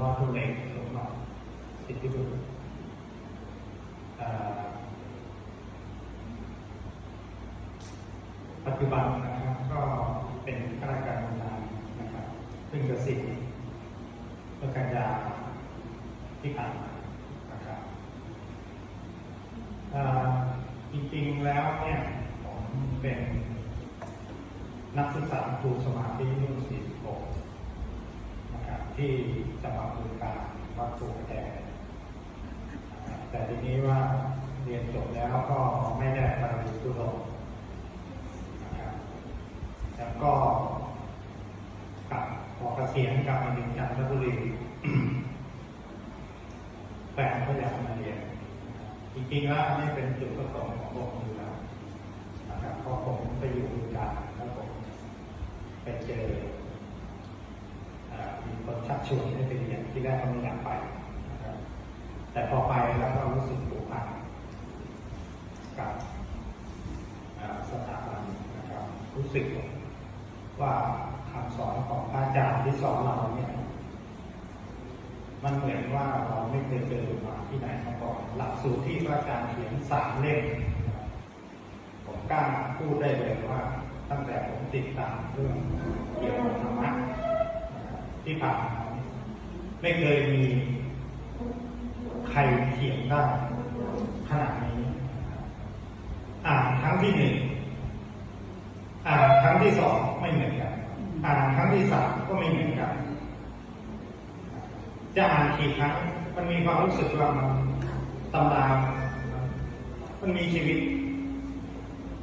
เราดูแลของเราสิทธิบุตรปัจจุบันนะครับก็เป็นข้าราชการบำนาญนะครับซึ่งเะสิยณเมื่อกันยาที่ผ่านมนะครับจริงๆแล้วเนี่ยผมเป็นนักศึกษาครูสมาธิรุ่นสิบหก ที่จังหวัดบึงกาฬวัดภูกระแดงแต่ทีนี้ว่าเรียนจบแล้วก็ไม่ได้ไปตุลงนะครับแล้วก็กลับพอเกษียณกลับมาถึงจันทบุรีแฟนก็อยากมาเรียนจริงๆแล้วอันนี้เป็นจุดประสงค์ของผมอยู่แล้วนะครับเพราะผมไปอยู่บึงการแล้วผมไปเจอ ชวนให้ไปเรียนที่แรกก็ไม่อยากไปนะครับแต่พอไปแล้วก็รู้สึกผูกพันกับสถาบันนะครับรู้สึกว่าคำสอนของพระอาจารย์ที่สอนเราเนี่ยมันเหมือนว่าเราไม่เคยเจอมาที่ไหนมาก่อน หลักสูตรที่พระอาจารย์เขียนสามเล่มผมกล้าพูดได้เลยว่า ตั้งแต่ผมติดตามเรื่องเกี่ยวกับธรรมะที่ผ่านมา ไม่เคยมีใครเขียนได้ขนาดนี้ อ่านครั้งที่หนึ่งอ่านครั้งที่สองไม่เหมือนกันอ่านครั้งที่สามก็ไม่เหมือนกัน จะอ่านกี่ครั้ง มันมีความรู้สึกว่ามันตำรามันมีชีวิต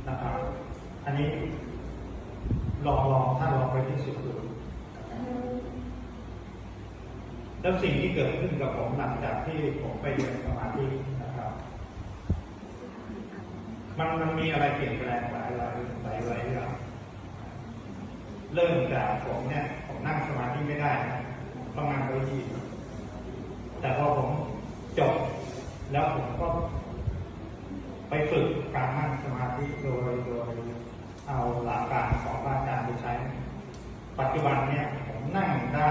นะครับ อันนี้ลองลองถ้าลองไปที่สุดดูนะครับ แล้วสิ่งที่เกิดขึ้นกับผมหลังจากที่ผมไปเรียนสมาธินะครับ มันมันมีอะไรเปลี่ยนแปลงหลายหลายหลายหลายอย่างเริ่มจากผมเนี่ย ผมนั่งสมาธิไม่ได้นะต้องนั่งเก้าอี้แต่พอผมจบแล้วผมก็ ไปฝึกการนั่งสมาธิโดยโดยเอาหลักการของอาจารย์ไปใช้ ปัจจุบันเนี่ยผมนั่งได้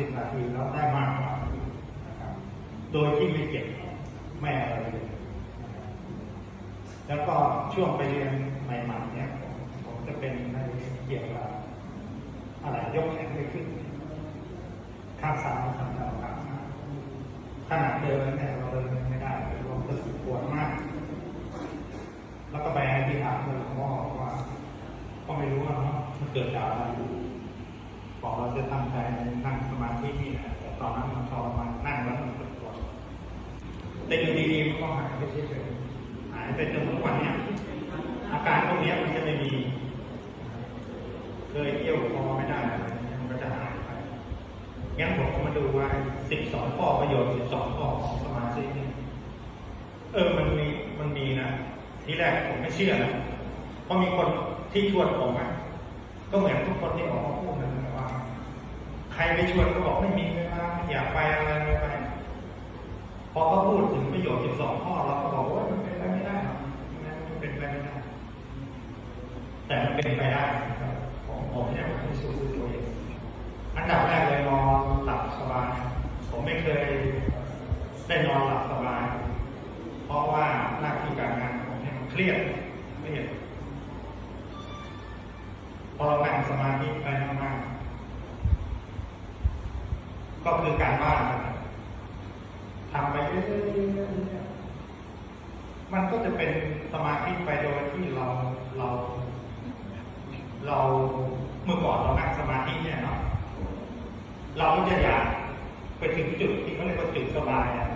สามสิบนาทีแล้วได้มากกว่านะครับโดยที่ไม่เจ็บไม่อะไรเลยแล้วก็ช่วงไปเรียนใหม่ๆเนี่ยผมจะเป็นในเกี่ยวกับอะไรยกแขนไม่ขึ้น ข้างซ้ายข้างขวาข้างซ้ายขนาดเดินเนี่ยเราเดินไม่ได้เรารู้สึกปวดมาก แล้วก็ไปอธิษฐานเลยหลวงพ่อว่าก็ไม่รู้ว่าเนาะมันเกิดจากอะไร บอกเราจะทำใจนั่งสมาธินี่แหละแต่ตอนนั้นมันทรมานนั่งแล้วมันปวดปวดแต่อยู่ดีๆมันก็หายไปเฉยๆหายไปจนทุกวันเนี้ยอาการพวกนี้มันจะไม่มี เคยเที่ยวคอไม่ได้อะไรเงี้ยมันก็จะหายไปงั้นผมก็มาดูว่า12ข้อประโยชน์12ข้อของสมาธินี่เออมันมีมันมีนะทีแรกผมไม่เชื่อนะเพราะมีคนที่ชวนผมอะก็เหมือนทุกคนที่ออกมาพูดนะ รไปชวนก็บอกไม่มีเวลาไม่อยากไปอะไรไม่ไปพอเขาพูดถึงประโยชน์12ข้อเราก็บอกว่ามันเป็นไปไม่ได้หรอกมันเป็นไปไม่ได้ แต่มันเป็นไปได้นะครับผมผมเนี่ยผมพิสูจน์ด้วยตัวเองอันดับแรกเลยนอนหลับสบายผมไม่เคยได้นอนหลับสบายเพราะว่าหน้าที่การงานผมเนี่ยมันเครียดเครียดพอเรานั่งสมาธิไปมา ก็คือการบ้านทำไปเรื่อยๆมันก็จะเป็นสมาธิไปโดยที่เราเรา เราเมื่อก่อนเรานั่งสมาธิเนี่ยเนาะเราจะอยากไปถึงจุดที่เขาเรียกว่าจุดสบายอะ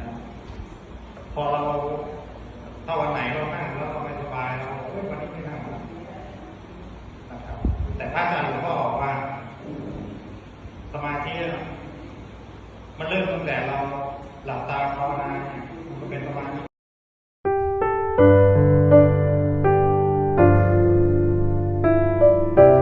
นะพอเราถ้าวันไหนเรานั่งแล้วเราไม่สบายเราเอ้ยวันนี้ไม่นั่งแล้วนะครับแต่พระอาจารย์หลวงพ่อบอกว่า สมาธิอะมัน เริ่มตั้งแต่เราหลับตาภาวนาเนี่ยมันก็เป็นประมาณนี้